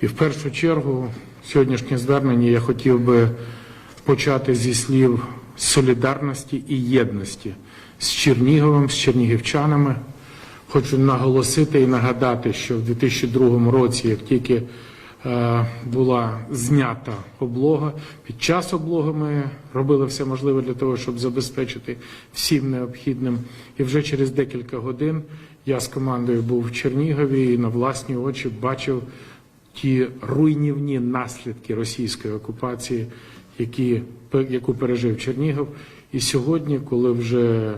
І в першу чергу сьогоднішнє звернення я хотів би почати зі слів солідарності і єдності з Черніговим, з чернігівчанами. Хочу наголосити і нагадати, що в 2002 році, як тільки е, була знята облога, під час облоги ми робили все можливе для того, щоб забезпечити всім необхідним. І вже через декілька годин я з командою був в Чернігові і на власні очі бачив ті руйнівні наслідки російської окупації, які, яку пережив Чернігов. І сьогодні, коли вже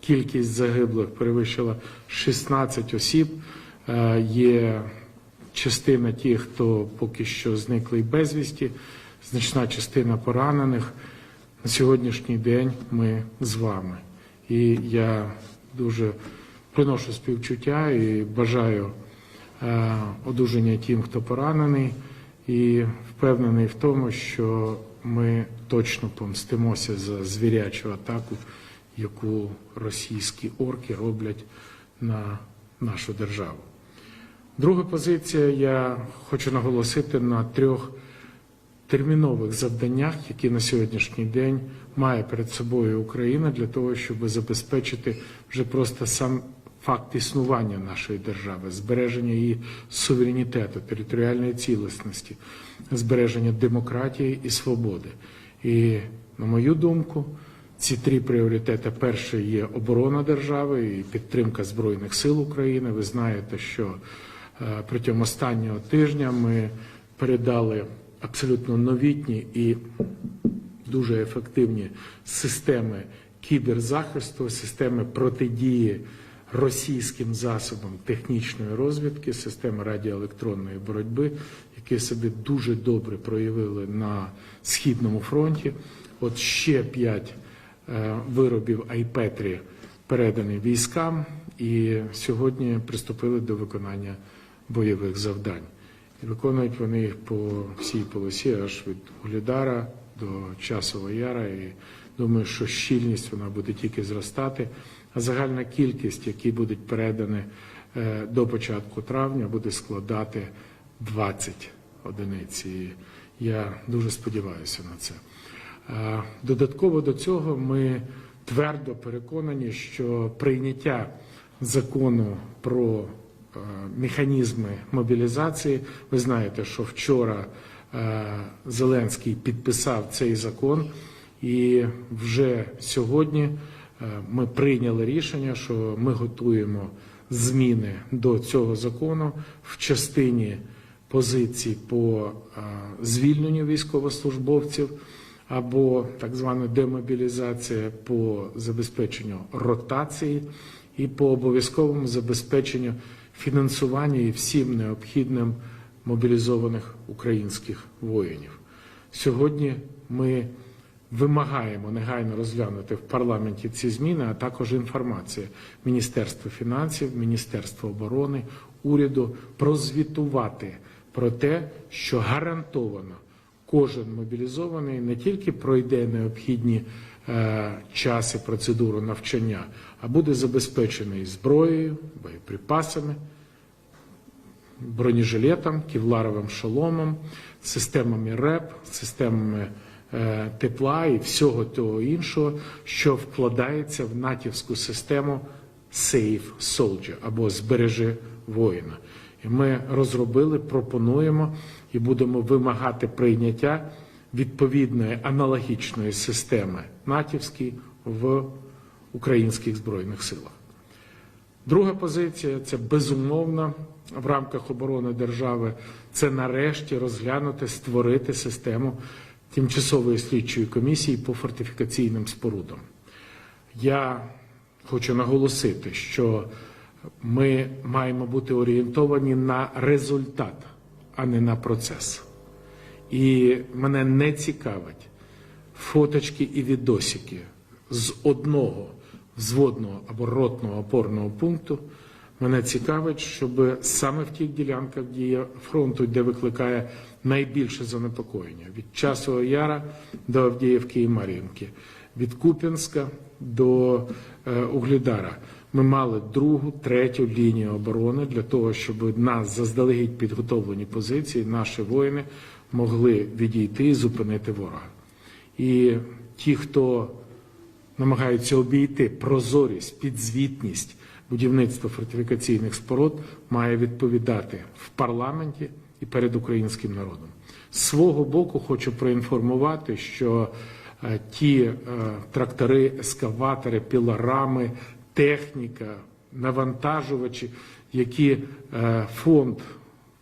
кількість загиблих перевищила 16 осіб, е, є частина тих, хто поки що зникли безвісті, значна частина поранених. На сьогоднішній день ми з вами. І я дуже приношу співчуття і бажаю одужання тим, хто поранений, і впевнений в тому, що ми точно помстимося за звірячу атаку, яку російські орки роблять на нашу державу. Друга позиція, я хочу наголосити на трьох термінових завданнях, які на сьогоднішній день має перед собою Україна для того, щоб забезпечити вже просто сам факт існування нашої держави, збереження її суверенітету, територіальної цілісності, збереження демократії і свободи. І, на мою думку, ці три пріоритети: перший є оборона держави і підтримка збройних сил України. Ви знаєте, що е, протягом останнього тижня ми передали абсолютно новітні і дуже ефективні системи кіберзахисту, системи протидії російським засобам технічної розвідки, системи радіоелектронної боротьби, які себе дуже добре проявили на східному фронті. От ще п'ять е, виробів Айпетрі передані військам, і сьогодні приступили до виконання бойових завдань. І виконують вони їх по всій полосі, аж від Углідара до Часового Яра. І думаю, що щільність вона буде тільки зростати. Загальна кількість, які будуть передані е, до початку травня, буде складати 20 одиниць. І я дуже сподіваюся на це. Е, Додатково до цього ми твердо переконані, що прийняття закону про е, механізми мобілізації. Ви знаєте, що вчора Зеленський підписав цей закон, і вже сьогодні ми прийняли рішення, що ми готуємо зміни до цього закону в частині позицій по е, звільненню військовослужбовців або так звана демобілізація по забезпеченню ротації і по обов'язковому забезпеченню фінансування і всім необхідним мобілізованих українських воїнів. Сьогодні ми вимагаємо негайно розглянути в парламенті ці зміни, а також інформація Міністерства фінансів, Міністерства оборони, уряду прозвітувати про те, що гарантовано кожен мобілізований не тільки пройде необхідні е, часи процедуру навчання, а буде забезпечений зброєю, боєприпасами, бронежилетом, кевларовим шоломом, системами РЕП, системами тепла і всього того іншого, що вкладається в натівську систему Save Soldier або збережи воїна. І ми розробили, пропонуємо і будемо вимагати прийняття відповідної аналогічної системи натівській в українських збройних силах. Друга позиція це безумовно в рамках оборони держави. Це нарешті розглянути, створити систему тимчасової слідчої комісії по фортифікаційним спорудам. Я хочу наголосити, що ми маємо бути орієнтовані на результат, а не на процес. І мене не цікавить фоточки і відосики з одного взводного або ротного опорного пункту. Мене цікавить, щоб саме в тих ділянках дії фронту, де викликає найбільше занепокоєння від Часового Яра до Авдіївки і Мар'їнки, від Куп'янська до е, Угледара. Ми мали другу, третю лінію оборони для того, щоб нас заздалегідь підготовлені позиції, наші воїни могли відійти і зупинити ворога. І ті, хто намагаються обійти прозорість, підзвітність будівництва фортифікаційних споруд, має відповідати в парламенті і перед українським народом. З свого боку хочу проінформувати, що е, ті е, трактори, ескаватори, пілорами, техніка, навантажувачі, які е, фонд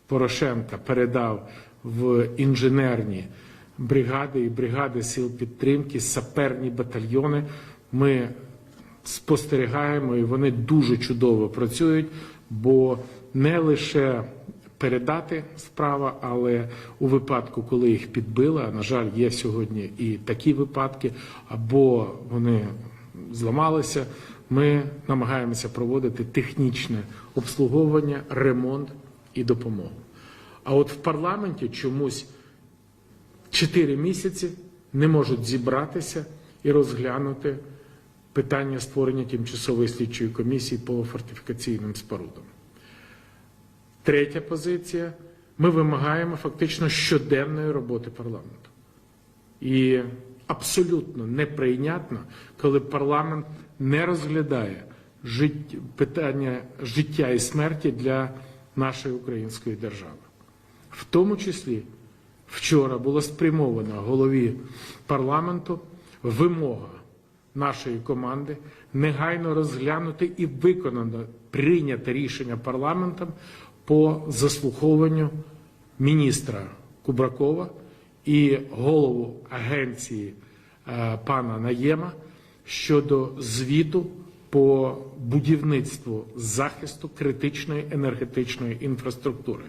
Порошенка передав в інженерні бригади і бригади сил підтримки, саперні батальйони. Ми спостерігаємо, і вони дуже чудово працюють, бо не лише передати справа, але у випадку, коли їх підбили, а на жаль, є сьогодні і такі випадки, або вони зламалися. Ми намагаємося проводити технічне обслуговування, ремонт і допомогу. А от в парламенті чомусь 4 місяці не можуть зібратися і розглянути питання створення тимчасової слідчої комісії по фортифікаційним спорудам. Третя позиція. Ми вимагаємо фактично щоденної роботи парламенту. І абсолютно неприйнятно, коли парламент не розглядає жит- питання життя і смерті для нашої української держави. В тому числі вчора було спрямовано голові парламенту вимога нашої команди негайно розглянути і виконано прийняте рішення парламентом по заслуховуванню міністра Кубракова і голову агенції е, пана Наєма щодо звіту по будівництву захисту критичної енергетичної інфраструктури.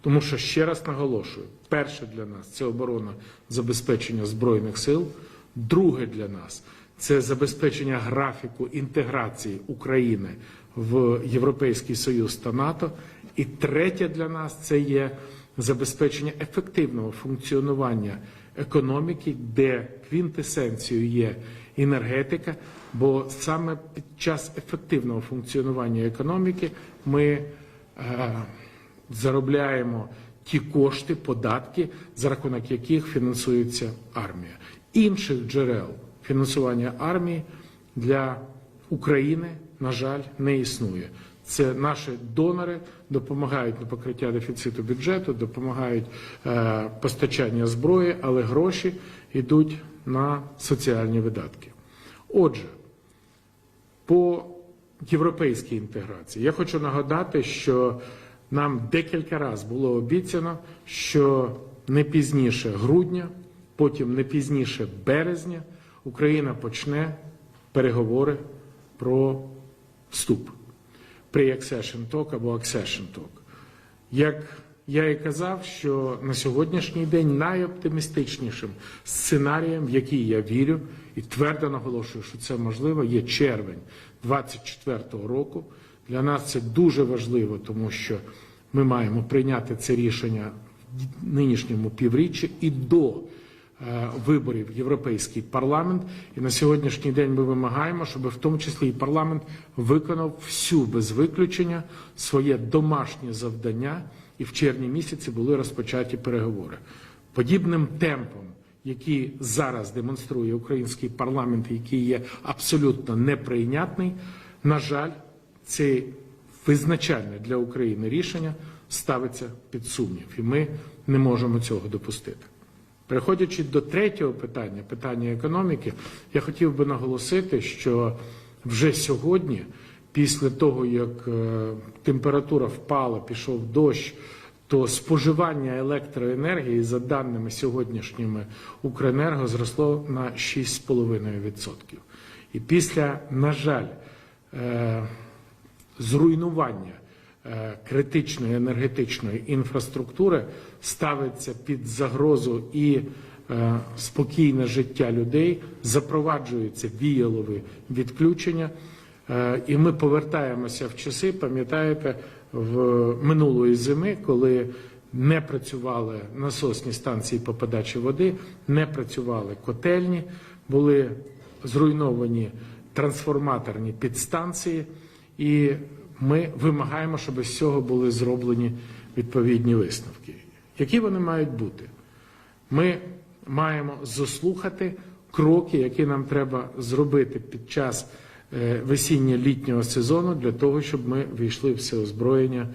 Тому що ще раз наголошую: перше для нас це оборона забезпечення збройних сил, друге для нас це забезпечення графіку інтеграції України в Європейський Союз та НАТО. І третє для нас це є забезпечення ефективного функціонування економіки, де квінтесенцією є енергетика, бо саме під час ефективного функціонування економіки ми е, заробляємо ті кошти, податки, за рахунок яких фінансується армія. Інших джерел фінансування армії для України, на жаль, не існує. Це наші донори допомагають на покриття дефіциту бюджету, допомагають е, постачання зброї, але гроші йдуть на соціальні видатки. Отже, по європейській інтеграції я хочу нагадати, що нам декілька разів було обіцяно, що не пізніше грудня, потім не пізніше березня Україна почне переговори про вступ pre-accession talk або accession talk. Як я і казав, що на сьогоднішній день найоптимістичнішим сценарієм, в який я вірю, і твердо наголошую, що це можливо, є червень 2024 року. Для нас це дуже важливо, тому що ми маємо прийняти це рішення в нинішньому півріччі і до виборів в Європейський парламент. І на сьогоднішній день ми вимагаємо, щоб в тому числі і парламент виконав всю без виключення своє домашнє завдання, і в червні місяці були розпочаті переговори. Подібним темпом, який зараз демонструє український парламент, який є абсолютно неприйнятний, на жаль, це визначальне для України рішення ставиться під сумнів, і ми не можемо цього допустити. Переходячи до третього питання, питання економіки, я хотів би наголосити, що вже сьогодні, після того як е, температура впала, пішов дощ, то споживання електроенергії за даними сьогоднішніми Укренерго зросло на 6,5%. І після, на жаль, е, зруйнування критичної енергетичної інфраструктури ставиться під загрозу і е, спокійне життя людей, запроваджуються віялові відключення. Е, І ми повертаємося в часи, пам'ятаєте, в минулої зими, коли не працювали насосні станції по подачі води, не працювали котельні, були зруйновані трансформаторні підстанції, і ми вимагаємо, щоб з цього були зроблені відповідні висновки. Які вони мають бути? Ми маємо заслухати кроки, які нам треба зробити під час е, весінньо-літнього сезону для того, щоб ми війшли в все озброєння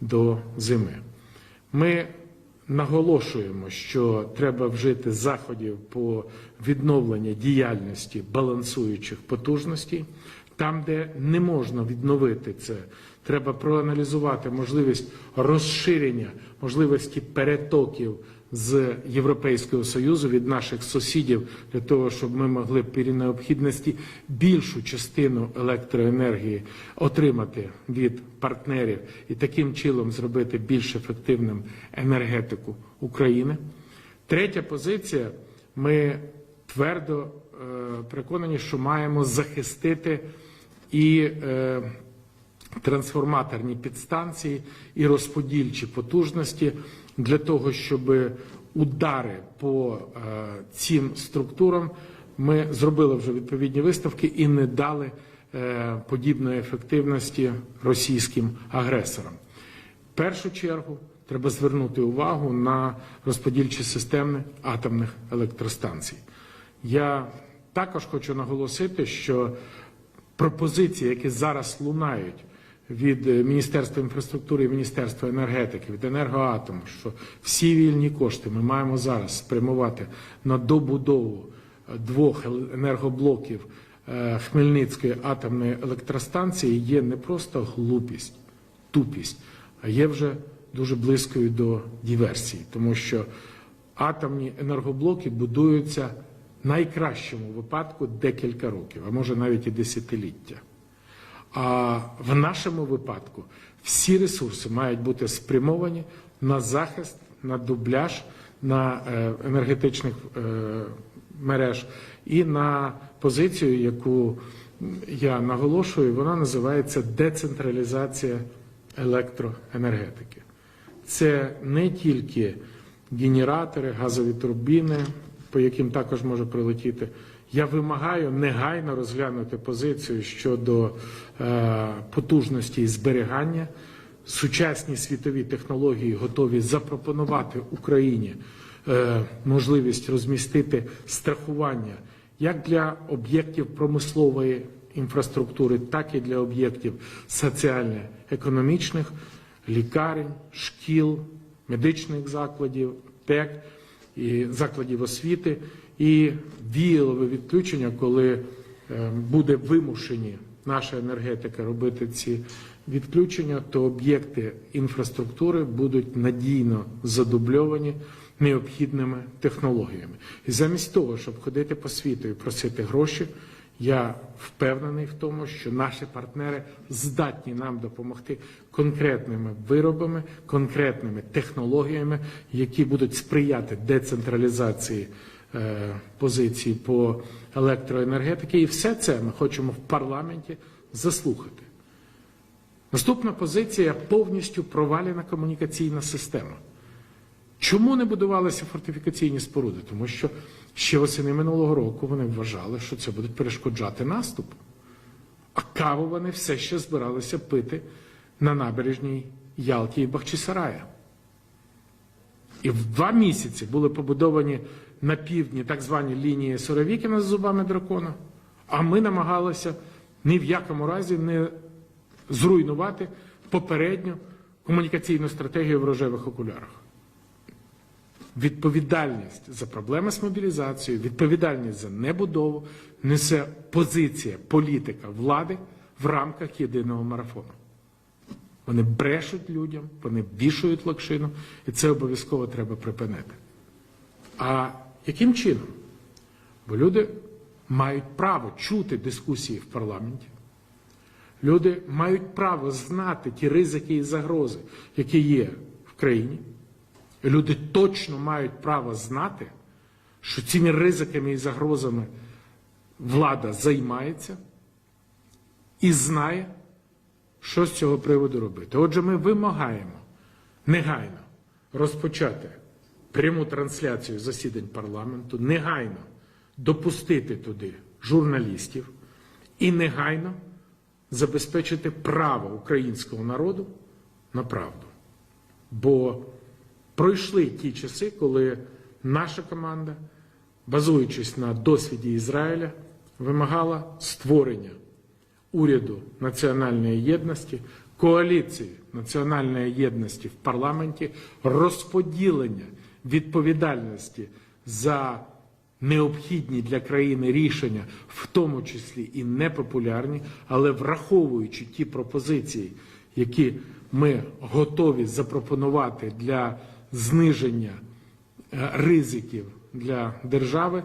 до зими. Ми наголошуємо, що треба вжити заходів по відновленню діяльності балансуючих потужностей. Там, де не можна відновити це, треба проаналізувати можливість розширення можливості перетоків з Європейського Союзу від наших сусідів для того, щоб ми могли при необхідності більшу частину електроенергії отримати від партнерів і таким чином зробити більш ефективним енергетику України. Третя позиція: ми твердо е, переконані, що маємо захистити і е, трансформаторні підстанції і розподільчі потужності для того, щоб удари по е, цим структурам ми зробили вже відповідні виставки і не дали е, подібної ефективності російським агресорам. В першу чергу треба звернути увагу на розподільчі системи атомних електростанцій. Я також хочу наголосити, що пропозиції, які зараз лунають від е, Міністерства інфраструктури і Міністерства енергетики, від енергоатому, що всі вільні кошти ми маємо зараз спрямувати на добудову е, двох енергоблоків е, Хмельницької атомної електростанції, є не просто глупість, тупість, а є вже дуже близькою до диверсії, тому що атомні енергоблоки будуються найкращому випадку декілька років, а може навіть і десятиліття. А в нашому випадку всі ресурси мають бути спрямовані на захист, на дубляж, на е, енергетичних е, мереж і на позицію, яку я наголошую, вона називається децентралізація електроенергетики. Це не тільки генератори, газові турбіни, по яким також може прилетіти. Я вимагаю негайно розглянути позицію щодо е, потужності і зберігання. Сучасні світові технології готові запропонувати Україні е, можливість розмістити страхування як для об'єктів промислової інфраструктури, так і для об'єктів соціально-економічних, лікарень, шкіл, медичних закладів, ТЕК і закладів освіти, і віялове відключення, коли е, буде вимушені наша енергетика робити ці відключення, то об'єкти інфраструктури будуть надійно задубльовані необхідними технологіями. І замість того, щоб ходити по світу і просити гроші, я впевнений в тому, що наші партнери здатні нам допомогти конкретними виробами, конкретними технологіями, які будуть сприяти децентралізації е, позицій по електроенергетиці. І все це ми хочемо в парламенті заслухати. Наступна позиція повністю провалена комунікаційна система. Чому не будувалися фортифікаційні споруди? Тому що ще восени минулого року вони вважали, що це буде перешкоджати наступу. А каву вони все ще збиралися пити на набережній Ялті і Бахчисарая. І в два місяці були побудовані на півдні так звані лінії Соровікіна з зубами дракона, а ми намагалися ні в якому разі не зруйнувати попередню комунікаційну стратегію в рожевих окулярах. Відповідальність за проблеми з мобілізацією, відповідальність за небудову несе позиція політика влади в рамках єдиного марафону. Вони брешуть людям, вони вішають лакшину, і це обов'язково треба припинити. А яким чином? Бо люди мають право чути дискусії в парламенті. Люди мають право знати ті ризики і загрози, які є в країні. Люди точно мають право знати, що цими ризиками і загрозами влада займається і знає, що з цього приводу робити. Отже, ми вимагаємо негайно розпочати пряму трансляцію засідань парламенту, негайно допустити туди журналістів і негайно забезпечити право українського народу на правду. Бо пройшли ті часи, коли наша команда, базуючись на досвіді Ізраїля, вимагала створення уряду національної єдності, коаліції національної єдності в парламенті, розподілення відповідальності за необхідні для країни рішення, в тому числі і непопулярні, але враховуючи ті пропозиції, які ми готові запропонувати для зниження е, ризиків для держави.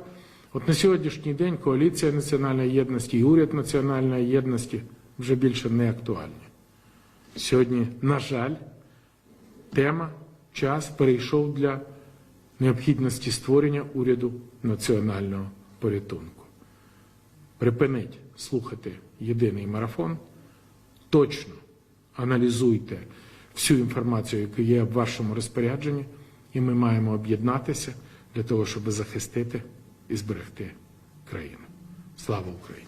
От на сьогоднішній день коаліція національної єдності і уряд національної єдності вже більше не актуальні. Сьогодні, на жаль, тема, час перейшов для необхідності створення уряду національного порятунку. Припиніть слухати єдиний марафон, точно аналізуйте всю інформацію, яка є в вашому розпорядженні, і ми маємо об'єднатися для того, щоб захистити і зберегти країну. Слава Україні!